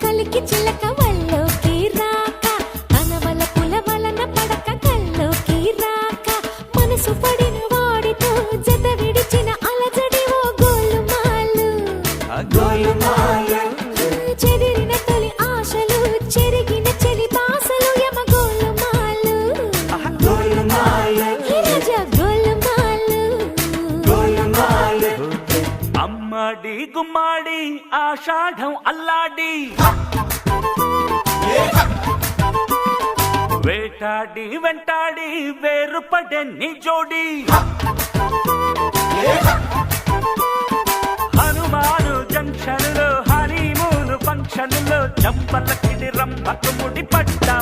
కలికి చిలక వల్లోకి రాక తన వల పుల వలన పడక కల్లోకి రాక మనసు పడిన వాడితో జత విడిచిన అలజడి ఓ గోలుమాలు. చెదిరిన అమ్మడి గుమ్మాడి ఆషాఢం అల్లాడి. వేటాడి వెంటాడి వేరుపడే నీ జోడి. హనుమాను జంక్షన్లో హనీమూను ఫంక్షన్లో చంపలకిడి రంభకు ముడి పడ్డా